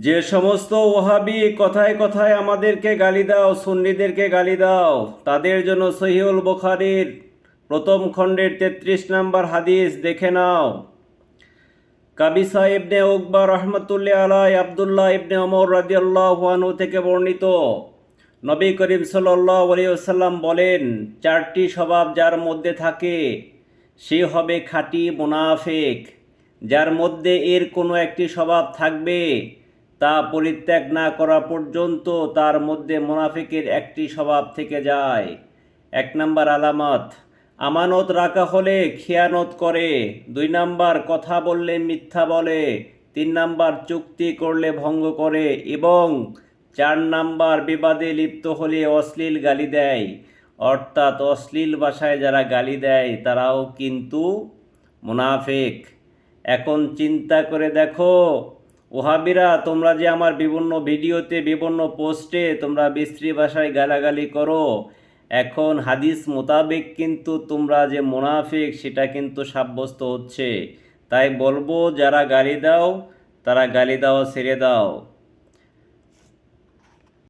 যে সমস্ত ওহাবি কথায় কথায় আমাদেরকে গালি দাও, সুন্নিদেরকে গালি দাও, তাদের জন্য সহিউল বুখারীর প্রথম খণ্ডের তেত্রিশ নম্বর হাদিস দেখে নাও। কাবিসা ইবনে উকবা রহমতুল্লাহ আলাই আবদুল্লাহ ইবনে অমর রাদিয়াল্লাহু আনহু থেকে বর্ণিত। নবী করিম সাল্লাল্লাহু আলাইহি ওয়াসাল্লাম বলেন, চারটি স্বভাব যার মধ্যে থাকে, সে হবে খাঁটি মুনাফিক। যার মধ্যে এর কোনো একটি স্বভাব থাকবে তা পরিত্যাগ না করা পর্যন্ত তার মধ্যে মুনাফিকের একটি স্বভাব থেকে যায়। এক নম্বর আলামত, আমানত রাখা হলে খেয়ানত করে। দুই নাম্বার, কথা বললে মিথ্যা বলে। তিন নাম্বার, চুক্তি করলে ভঙ্গ করে এবং চার নাম্বার, বিবাদে লিপ্ত হলে অশ্লীল গালি দেয়। অর্থাৎ অশ্লীল ভাষায় যারা গালি দেয়, তারাও কিন্তু মুনাফিক। এখন চিন্তা করে দেখো ওহাবিরা, তোমরা যে আমার বিভিন্ন ভিডিওতে, বিভিন্ন পোস্টে তোমরা বিশ্রী ভাষায় গালাগালি করো, এখন হাদিস মোতাবেক কিন্তু তোমরা যে মোনাফিক, সেটা কিন্তু সাব্যস্ত হচ্ছে। তাই বলব, যারা গালি দাও, তারা গালি দাও ছেড়ে দাও।